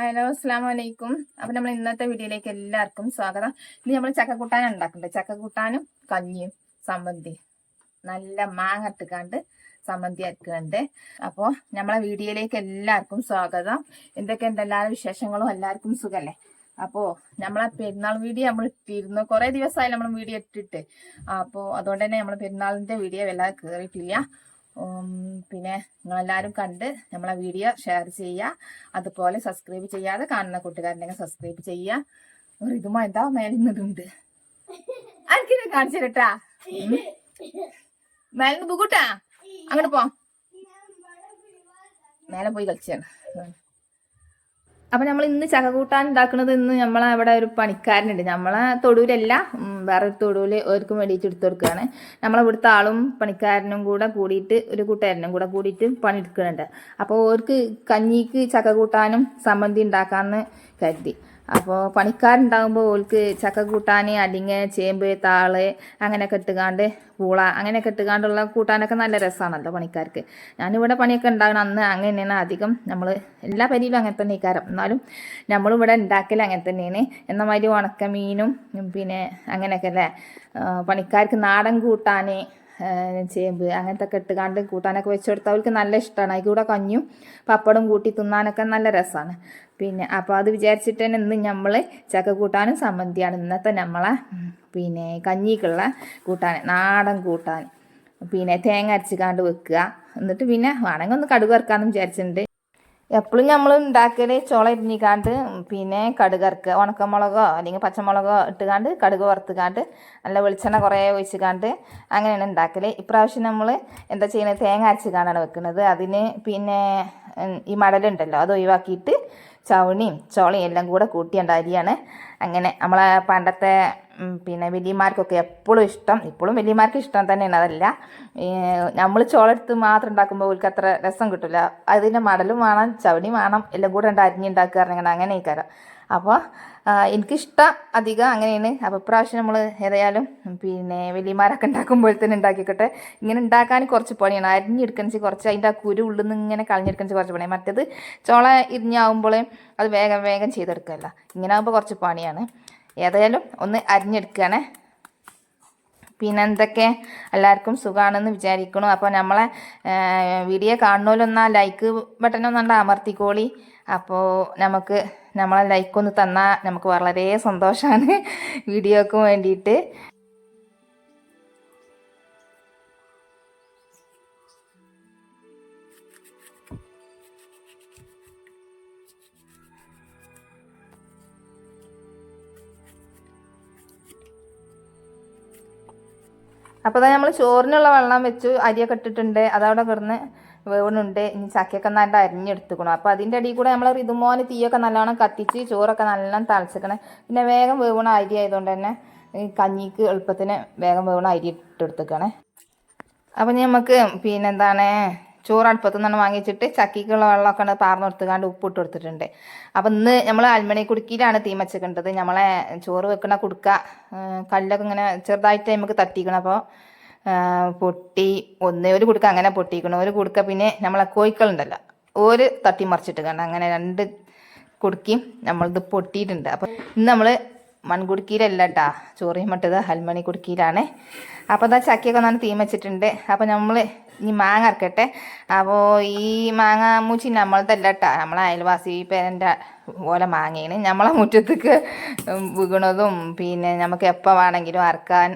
Hello അസ്സാം വലൈക്കും അപ്പൊ നമ്മൾ ഇന്നത്തെ വീഡിയോയിലേക്ക് എല്ലാവർക്കും സ്വാഗതം. ഇനി നമ്മൾ ചക്കക്കൂട്ടാൻ ഉണ്ടാക്കുന്നുണ്ട് ചക്കക്കൂട്ടാനും കഞ്ഞിയും സമ്മന്തി നല്ല മാങ്ങ ഇട്ടുകാണ്ട് സമ്മന്തി ആക്കുന്നുണ്ട് അപ്പോൾ നമ്മളെ വീഡിയോയിലേക്ക് എല്ലാവർക്കും സ്വാഗതം. എന്തൊക്കെയുണ്ട്? എല്ലാവരും വിശേഷങ്ങളും എല്ലാവർക്കും സുഖല്ലേ? അപ്പോൾ നമ്മളെ പെരുന്നാൾ വീഡിയോ നമ്മൾ ഇട്ടിരുന്നു. കുറേ ദിവസമായി നമ്മൾ വീഡിയോ ഇട്ടിട്ട്. അപ്പോൾ അതുകൊണ്ട് തന്നെ നമ്മൾ പെരുന്നാളിന്റെ വീഡിയോ വല്ലാതെ കയറിയിട്ടില്ല പിന്നെ നിങ്ങളെല്ലാവരും കണ്ട് നമ്മളെ വീഡിയോ ഷെയർ ചെയ്യുക. അതുപോലെ സബ്സ്ക്രൈബ് ചെയ്യാതെ കാണുന്ന കൂട്ടുകാരുണ്ടെങ്കിൽ സബ്സ്ക്രൈബ് ചെയ്യുക. ഒരു ഇതുമോ എന്താ മേലുന്നതുണ്ട് എനിക്കിത് കാണിച്ചു തരട്ടാ? മേലെന്ന് പൂക്കൂട്ടാ അങ്ങോട്ട് പോ. മേലെ പോയി കളിച്ചാണ്. അപ്പൊ നമ്മൾ ഇന്ന് ചക്കക്കൂട്ടാൻ ഉണ്ടാക്കുന്നത് ഇന്ന് നമ്മളെ അവിടെ ഒരു പണിക്കാരനുണ്ട്. നമ്മളെ തൊടുവിലല്ല വേറെ വേറൊരു തൊടൂൽ ഓർക്കും വേണ്ടിയിട്ട് എടുത്തു കൊടുക്കുകയാണ് നമ്മളെ ഇവിടുത്തെ ആളും പണിക്കാരനും കൂടെ കൂടിയിട്ട് ഒരു കൂട്ടുകാരനും കൂടെ കൂടിയിട്ട് പണിയെടുക്കുന്നുണ്ട്. അപ്പോൾ ഓർക്ക് കഞ്ഞിക്ക് ചക്കക്കൂട്ടാനും സമ്മന്തി ഉണ്ടാക്കാമെന്ന് കരുതി. അപ്പോൾ പണിക്കാരുണ്ടാകുമ്പോൾ ഓൾക്ക് ചക്ക കൂട്ടാൻ അല്ലെങ്കിൽ ചേമ്പ് താൾ അങ്ങനെയൊക്കെ ഇട്ടുകാണ്ട് പൂള അങ്ങനെയൊക്കെ ഇട്ടുകാണ്ടുള്ള കൂട്ടാനൊക്കെ നല്ല രസമാണല്ലോ പണിക്കാർക്ക്. ഞാനിവിടെ പണിയൊക്കെ ഉണ്ടാകണം അന്ന് അങ്ങനെ തന്നെയാണ് അധികം നമ്മൾ എല്ലാ പരിയിലും അങ്ങനെ തന്നെ ഇക്കാരം എന്നാലും നമ്മളിവിടെ ഉണ്ടാക്കൽ അങ്ങനെ തന്നെയാണ്. എന്ന മാതിരി ഉണക്ക മീനും പിന്നെ അങ്ങനെയൊക്കെ അല്ലേ? പണിക്കാർക്ക് നാടൻ കൂട്ടാൻ ചേമ്പ് അങ്ങനത്തെ ഒക്കെ ഇട്ടുകാണ്ട് കൂട്ടാനൊക്കെ വെച്ച് കൊടുത്താൽ അവർക്ക് നല്ല ഇഷ്ടമാണ് അതിൽ കൂടെ കഞ്ഞും പപ്പടും കൂട്ടി തിന്നാനൊക്കെ നല്ല രസമാണ് പിന്നെ അപ്പോൾ അത് വിചാരിച്ചിട്ട് തന്നെ ഇന്ന് നമ്മൾ ചക്ക കൂട്ടാനും സമ്മന്തിയാണ്. ഇന്നത്തെ നമ്മളെ പിന്നെ കഞ്ഞിക്കുള്ള കൂട്ടാൻ നാടൻ കൂട്ടാൻ പിന്നെ തേങ്ങ അരച്ചിക്കാണ്ട് വെക്കുക. എന്നിട്ട് പിന്നെ വേണമെങ്കിൽ ഒന്ന് കടുക് വറുക്കാമെന്ന് വിചാരിച്ചിട്ടുണ്ട്. എപ്പോഴും നമ്മൾ ഉണ്ടാക്കൽ ചോള ഇരിഞ്ഞിക്കാണ്ട് പിന്നെ കടുക് വറക്കുക. ഉണക്കമുളകോ അല്ലെങ്കിൽ പച്ചമുളകോ ഇട്ടുകാണ്ട് കടുക് വറുത്തുകാണ്ട് നല്ല വെളിച്ചെണ്ണ കുറേ ഒഴിച്ചുകാണ്ട് അങ്ങനെയാണ് ഉണ്ടാക്കൽ ഇപ്രാവശ്യം നമ്മൾ എന്താ ചെയ്യുന്നത് തേങ്ങ അരച്ചുകാണ്ടാണ് വെക്കുന്നത് അതിന് പിന്നെ ഈ മടലുണ്ടല്ലോ അത് ഒഴിവാക്കിയിട്ട് ചവണിയും ചോളയും എല്ലാം കൂടെ കൂട്ടിയുണ്ട് അരിയാണ്. അങ്ങനെ നമ്മളെ പണ്ടത്തെ പിന്നെ വലിയമാർക്കൊക്കെ എപ്പോഴും ഇഷ്ടം ഇപ്പോഴും വലിയമാർക്ക് ഇഷ്ടം തന്നെയാണ് അതല്ല. നമ്മൾ ചോളെടുത്ത് മാത്രം ഉണ്ടാക്കുമ്പോൾ അവർക്ക് അത്ര രസം കിട്ടില്ല അതിന്റെ മടലും വേണം ചവണി വേണം എല്ലാം കൂടെ ഉണ്ട് അരിഞ്ഞുണ്ടാക്കുക അങ്ങനെ അങ്ങനെ ഇക്കാരം അപ്പോൾ എനിക്കിഷ്ടം അധികം അങ്ങനെയാണ്. അപ്പോൾ ഇപ്രാവശ്യം നമ്മൾ ഏതായാലും പിന്നെ വലിയമാരൊക്കെ ഉണ്ടാക്കുമ്പോൾ തന്നെ ഉണ്ടാക്കിക്കട്ടെ. ഇങ്ങനെ ഉണ്ടാക്കാൻ കുറച്ച് പണിയാണ്. അരിഞ്ഞെടുക്കണിച്ച് കുറച്ച് അതിന്റെ ആ കുരു ഉള്ളിൽ നിന്ന് ഇങ്ങനെ കളഞ്ഞെടുക്കണിച്ച് കുറച്ച് പണിയാണ്. മറ്റേത് ചോള ഇരിഞ്ഞാവുമ്പോൾ അത് വേഗം വേഗം ചെയ്തെടുക്കല്ല. ഇങ്ങനെ ആകുമ്പോൾ കുറച്ച് പണിയാണ്. ഏതായാലും ഒന്ന് അരിഞ്ഞെടുക്കുകയാണേ പിന്നെ എന്തൊക്കെ? എല്ലാവർക്കും സുഖമാണെന്ന് വിചാരിക്കണു. അപ്പോൾ നമ്മളെ വീഡിയോ കാണുന്നതിലൊന്നാ ലൈക്ക് ബട്ടൺ ബട്ടനൊന്നുണ്ട് അമർത്തിക്കോളി. അപ്പോൾ നമുക്ക് നമ്മളെ ലൈക്ക് ഒന്ന് തന്നാൽ നമുക്ക് വളരെ സന്തോഷമാണ് വീഡിയോക്ക് വേണ്ടിയിട്ട്. അപ്പോൾ നമ്മൾ ചോറിനുള്ള വെള്ളം വെച്ചു അരിയൊക്കെ ഇട്ടിട്ടുണ്ട്. അതവിടെ കിടന്ന് വേവണുണ്ട് ഇനി ചക്കയൊക്കെ നല്ല അരിഞ്ഞെടുത്തുക്കണം. അപ്പോൾ അതിന്റെ അടിയിൽ കൂടെ നമ്മൾ റിതുമോന് തീയൊക്കെ നല്ലോണം കത്തിച്ച് ചോറൊക്കെ നല്ലോണം തളിച്ചിക്കണം. പിന്നെ വേഗം വേവണ അരി ആയതുകൊണ്ട് തന്നെ കഞ്ഞിക്ക് എളുപ്പത്തിന് വേഗം വേവണ അരി ഇട്ടെടുത്തേക്കണേ. അപ്പം നമുക്ക് പിന്നെന്താണ് ചോറ് അടുപ്പത്തു നിന്നാണ് വാങ്ങിച്ചിട്ട് ചക്കിക്കുള്ള വെള്ളമൊക്കെ ഉണ്ട് പാർന്ന് കൊടുത്തുകാണ്ട് ഉപ്പിട്ട് കൊടുത്തിട്ടുണ്ട്. അപ്പം ഇന്ന് നമ്മൾ അൽമണി കുടുക്കിയിലാണ് തീ വെച്ചിട്ടുണ്ടത് നമ്മളെ ചോറ് വെക്കണ കുടുക്ക കല്ലൊക്കെ ഇങ്ങനെ ചെറുതായിട്ട് നമുക്ക് തട്ടിക്കണം അപ്പോൾ പൊട്ടി ഒന്ന് ഒരു കുടുക്ക അങ്ങനെ പൊട്ടിക്കണം ഒരു കുടുക്ക പിന്നെ നമ്മളെ കോഴിക്കളുണ്ടല്ലോ ഒരു തട്ടി മറിച്ചിട്ട് കണ്ട. അങ്ങനെ രണ്ട് കുടുക്കിയും നമ്മളിത് പൊട്ടിയിട്ടുണ്ട്. അപ്പം ഇന്ന് നമ്മൾ മൺകുടുക്കിയിലല്ല കേട്ടാ ചോറിയും മട്ടത് ഹൽമണി കുടുക്കിയിലാണ് അപ്പോൾ അതാ ചക്കിയൊക്കെ നല്ല തീ വെച്ചിട്ടുണ്ട്. അപ്പോൾ നമ്മൾ ഇനി മാങ്ങ ഇറക്കട്ടെ അപ്പോൾ ഈ മാങ്ങ മൂച്ചി നമ്മളതല്ല കേട്ടോ നമ്മളെ അയൽവാസി പേരന്റെ പോലെ മാങ്ങയാണ്. നമ്മളെ മുറ്റത്തേക്ക് വീണതും പിന്നെ നമുക്ക് എപ്പോൾ വേണമെങ്കിലും അറക്കാൻ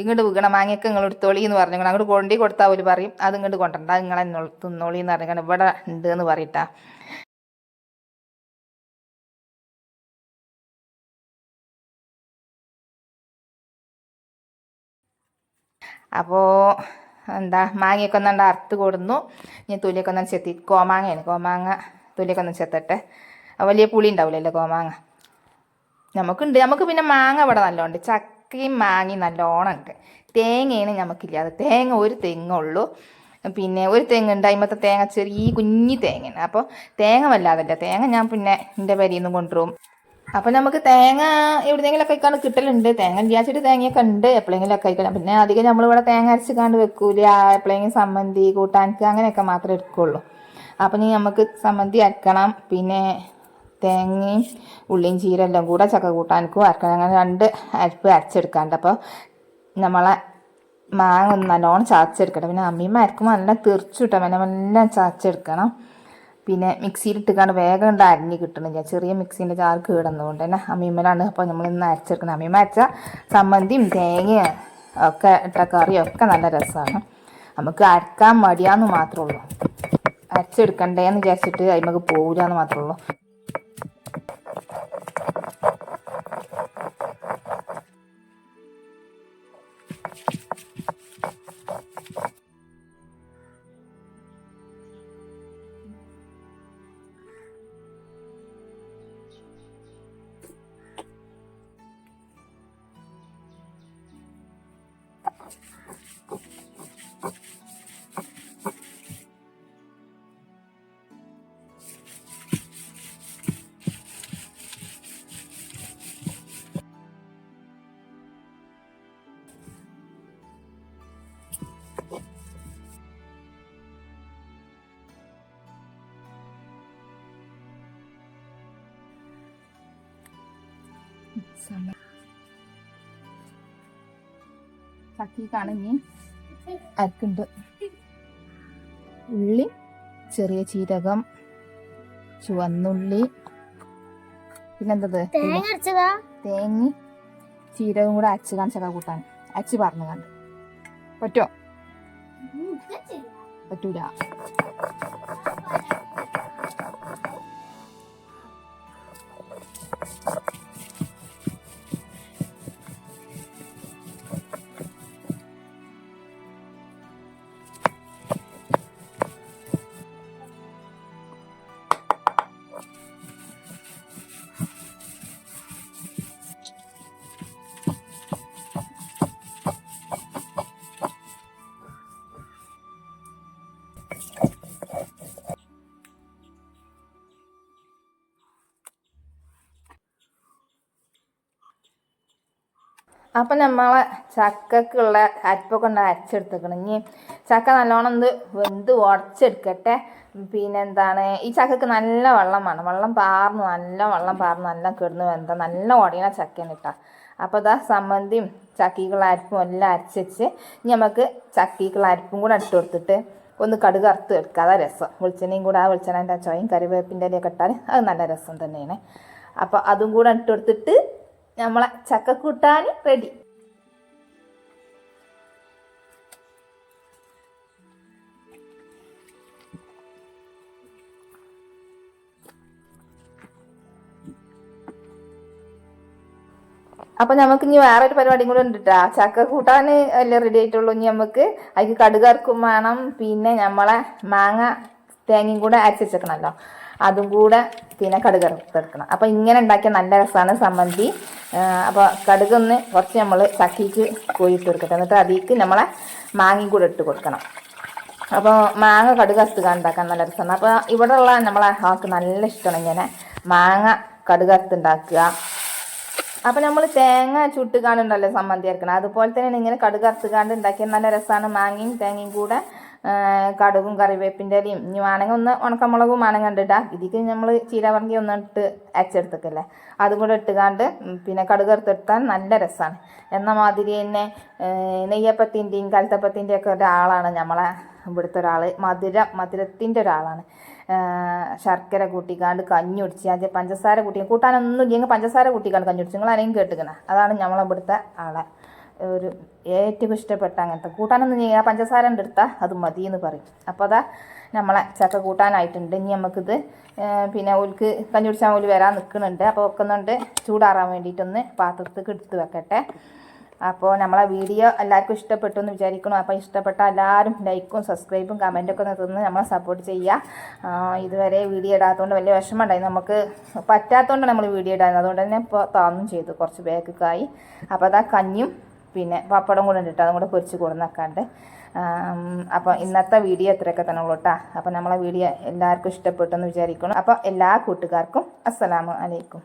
ഇങ്ങോട്ട് വീണ മാങ്ങയൊക്കെ നിങ്ങൾ എടുത്തോളി എന്ന് പറഞ്ഞു. അങ്ങോട്ട് കൊണ്ടി കൊടുത്താൽ ഒരു പറയും. അത് ഇങ്ങോട്ട് കൊണ്ടണ്ട നിങ്ങളെ തിന്നോളി എന്ന് പറഞ്ഞു ഇവിടെ ഉണ്ട് എന്ന് പറയട്ടാ. അപ്പോൾ എന്താ മാങ്ങയൊക്കെ ഒന്നാണ്ട് അറുത്ത് കൊടുന്നു. ഇനി തൊലിയൊക്കെ ഒന്ന് ചെത്തി കോമാങ്ങയാണ് കോമാങ്ങ തൊലിയൊക്കെ ഒന്ന് ചെത്തട്ടെ. വലിയ പുളി ഉണ്ടാവില്ലല്ലോ കോമാങ്ങ? നമുക്കുണ്ട്. നമുക്ക് പിന്നെ മാങ്ങ ഇവിടെ നല്ലോണം ചക്കയും മാങ്ങയും നല്ലോണം ഉണ്ട്. തേങ്ങയാണ് നമുക്കില്ലാതെ. തേങ്ങ ഒരു തെങ്ങുള്ളൂ പിന്നെ ഒരു തെങ്ങ് ഉണ്ട്. അതിമത്തെ തേങ്ങ ചെറിയ കുഞ്ഞി തേങ്ങയാണ്. അപ്പോൾ തേങ്ങ വല്ലാതല്ല. തേങ്ങ ഞാൻ പിന്നെ എന്റെ പരിയിൽ നിന്ന് അപ്പം നമുക്ക് തേങ്ങ എവിടെയെങ്കിലൊക്കെ കഴിക്കാൻ കിട്ടലുണ്ട്. തേങ്ങ ഗ്യാസിട്ട് തേങ്ങയൊക്കെ ഉണ്ട്. എപ്പോഴെങ്കിലൊക്കെ കഴിക്കണം പിന്നെ അധികം നമ്മളിവിടെ തേങ്ങ അരച്ചിക്കാണ്ട് വെക്കൂല. എപ്പോഴെങ്കിലും സമ്മന്തി കൂട്ടാൻക്ക് അങ്ങനെയൊക്കെ മാത്രമേ എടുക്കുള്ളൂ. അപ്പം ഇനി നമുക്ക് സമ്മന്തി അരക്കണം. പിന്നെ തേങ്ങയും ഉള്ളിയും ചീര എല്ലാം കൂടെ ചക്ക കൂട്ടാനക്കും അരക്കണം. അങ്ങനെ രണ്ട് അരിപ്പ് അരച്ചെടുക്കാണ്ട്. അപ്പോൾ നമ്മളെ മാങ്ങ ഒന്ന് നല്ലോണം ചാച്ചെടുക്കണം പിന്നെ അമ്മീമ്മ അരക്കുമ്പോൾ നല്ല തെറിച്ചിട്ടാൽ പിന്നെ നല്ല ചാച്ചെടുക്കണം പിന്നെ മിക്സിയിൽ മിക്സിയിലിട്ടിക്കാണ്ട് വേഗം ഉണ്ട് അരിഞ്ഞ് ഞാൻ ചെറിയ മിക്സീന്റെ ചാർ കിടന്നുകൊണ്ട് തന്നെ അമ്മീമ്മലാണ് അപ്പോൾ നമ്മൾ ഇന്ന് അരച്ചെടുക്കുന്നത്. അമ്മീമ്മ അരച്ച ചമ്മന്തിയും തേങ്ങയും ഒക്കെ ഇട്ട കറിയും ഒക്കെ നല്ല രസമാണ് നമുക്ക് അരക്കാൻ മടിയാന്ന് മാത്രമേ ഉള്ളൂ. അരച്ചെടുക്കണ്ടേന്ന് വിചാരിച്ചിട്ട് അതിമക്ക് പോകില്ല എന്ന് മാത്രമേ ഉള്ളൂ. ചക്കിക്കാണ് ഇനി അരക്കുണ്ട്. ഉള്ളി ചെറിയ ജീരകം ചുവന്നുള്ളി പിന്നെന്തത്? തേങ്ങ ചീരകം കൂടെ അച്ചു കാണിച്ചൊക്കെ കൂട്ടാൻ. അച്ചു പറഞ്ഞു കണ്ട്. പറ്റോ പറ്റൂല. അപ്പം നമ്മളെ ചക്കക്കുള്ള അരിപ്പൊക്കെ ഉണ്ട് അരച്ചെടുത്തേക്കണം. ഇനി ചക്ക നല്ലോണം ഒന്ന് വെന്ത് ഉടച്ചെടുക്കട്ടെ. പിന്നെ എന്താണ് ഈ ചക്കക്ക് നല്ല വെള്ളം വേണം. വെള്ളം പാർന്ന് നല്ല വെള്ളം പാർന്ന് നല്ല കിടന്ന് വെന്ത നല്ല ഉടയണ ചക്കയാണ് ഇട്ടാ അപ്പോൾ ഇതാ സമ്മന്തിയും ചക്കിക്കുള്ള അരിപ്പും എല്ലാം അരച്ചുവെച്ച് ഇനി നമുക്ക് ചക്കിക്കുള്ള അരിപ്പും കൂടെ ഇട്ട് കൊടുത്തിട്ട് ഒന്ന് കടുക് അറുത്ത് എടുക്കുക അതാ രസം. വെളിച്ചെണ്ണയും കൂടെ ആ വെളിച്ചെണ്ണന്റെ ചോയും കറിവേപ്പിന്റെ ഇലയൊക്കെ ഇട്ടാൽ അത് നല്ല രസം തന്നെയാണ്. അപ്പോൾ അതും കൂടെ ഇട്ട് കൊടുത്തിട്ട് നമ്മളെ ചക്കക്കൂട്ടാൻ റെഡി അപ്പൊ നമുക്ക് ഇനി വേറൊരു പരിപാടിയും കൂടെ ഉണ്ട് ട്ടാ. ചക്ക കൂട്ടാൻ അല്ലേ റെഡി ആയിട്ടുള്ളൂ. ഇനി നമുക്ക് അതിക്ക് കടുകർക്കും വേണം. പിന്നെ നമ്മളെ മാങ്ങ തേങ്ങയും കൂടെ അരച്ച് വെച്ചേക്കണമല്ലോ അതും കൂടെ പിന്നെ കടുക് എടുക്കണം അപ്പൊ ഇങ്ങനെ ഉണ്ടാക്കിയ നല്ല രസമാണ് സമ്മന്തി അപ്പോൾ അപ്പൊ കടുകൊന്ന് കുറച്ച് നമ്മൾ ചക്കിക്ക് കോഴിട്ട് കൊടുക്കട്ടെ. എന്നിട്ട് അതിലേക്ക് നമ്മളെ മാങ്ങയും കൂടെ ഇട്ട് കൊടുക്കണം. അപ്പോൾ മാങ്ങ കടുക് അസ്തുക ഉണ്ടാക്കാൻ നല്ല രസമാണ് അപ്പോൾ ഉള്ള നമ്മളെ ആൾക്ക് നല്ല ഇഷ്ടമാണ് ഇങ്ങനെ മാങ്ങ കടുക് അസ്തുണ്ടാക്കുക അപ്പം നമ്മൾ തേങ്ങ ചുട്ട് കാണുന്നുണ്ടല്ലോ സമ്മന്തി ഇറക്കണം അതുപോലെ തന്നെയാണ് ഇങ്ങനെ കടുക് അറുത്തുകാണ്ട് ഉണ്ടാക്കിയ നല്ല രസമാണ് മാങ്ങയും തേങ്ങയും കൂടെ കടുകും കറിവേപ്പിന്റെ ഇലയും. ഇനി വേണമെങ്കിൽ ഒന്ന് ഉണക്കമുളകും വേണമെങ്കിൽ കണ്ടിട്ടാ ഇതിക്ക് നമ്മൾ ചീരവർഗി ഒന്ന് ഇട്ട് അച്ചെടുത്തക്കല്ലേ അതും കൂടെ ഇട്ടുകാണ്ട് പിന്നെ കടുക് എടുത്തെടുത്താൽ നല്ല രസമാണ് എന്ന മാതിരി തന്നെ നെയ്യപ്പത്തിന്റെയും കലത്തപ്പത്തിന്റെയും ഒക്കെ ഒരാളാണ് നമ്മളെ ഇവിടുത്തെ ഒരാൾ മധുര മധുരത്തിന്റെ ഒരാളാണ്. ശർക്കര കൂട്ടിക്കാണ്ട് കഞ്ഞി കുടിച്ച് ആദ്യം പഞ്ചസാര കൂട്ടി കൂട്ടാനൊന്നും ഇല്ലെങ്കിൽ പഞ്ചസാര കൂട്ടിക്കാണ്ട് കഞ്ഞി കുടിച്ച്. നിങ്ങൾ ആരെങ്കിലും കേട്ടിക്കണേ? അതാണ് നമ്മളെ ഇവിടുത്തെ ആളെ. ഒരു ഏറ്റവും ഇഷ്ടപ്പെട്ട അങ്ങനത്തെ കൂട്ടാനൊന്നും ചെയ്യുക പഞ്ചസാര എടുത്താൽ അത് മതി എന്ന് പറയും. അപ്പോൾ അതാ നമ്മളെ ചക്ക കൂട്ടാനായിട്ടുണ്ട്. ഇനി നമുക്കിത് പിന്നെ ഓൽക്ക് കഞ്ഞി കുടിച്ചാൽ ഓൽ വരാൻ നിൽക്കുന്നുണ്ട് അപ്പോൾ വെക്കുന്നുണ്ട് ചൂടാറാൻ വേണ്ടിയിട്ടൊന്ന് പാത്രത്തേക്ക് എടുത്ത് വെക്കട്ടെ. അപ്പോൾ നമ്മളെ വീഡിയോ എല്ലാവർക്കും ഇഷ്ടപ്പെട്ടു എന്ന് വിചാരിക്കണം. അപ്പോൾ ഇഷ്ടപ്പെട്ട എല്ലാവരും ലൈക്കും സബ്സ്ക്രൈബും കമന്റൊക്കെ തന്ന് നമ്മളെ സപ്പോർട്ട് ചെയ്യുക ഇതുവരെ വീഡിയോ ഇടാത്തതുകൊണ്ട് വലിയ വിഷമം ഉണ്ടായി നമുക്ക് പറ്റാത്തതുകൊണ്ട് നമ്മൾ വീഡിയോ ഇടാൻ അതുകൊണ്ട് തന്നെ ഇപ്പോൾ താന്നും ചെയ്തു. കുറച്ച് ബാക്കൊക്കെയായി അപ്പോൾ അതാ കഞ്ഞും പിന്നെ പപ്പടം കൂടെ ഉണ്ട് അതും കൂടെ പൊരിച്ച് കൊടുന്നേക്കാണ്ട്. അപ്പോൾ ഇന്നത്തെ വീഡിയോ ഇത്രയൊക്കെ തന്നെ ഉള്ളൂ കേട്ടോ അപ്പോൾ നമ്മളെ വീഡിയോ എല്ലാവർക്കും ഇഷ്ടപ്പെട്ടെന്ന് വിചാരിക്കണം അപ്പോൾ എല്ലാ കൂട്ടുകാർക്കും അസ്സലാമു അലൈക്കും.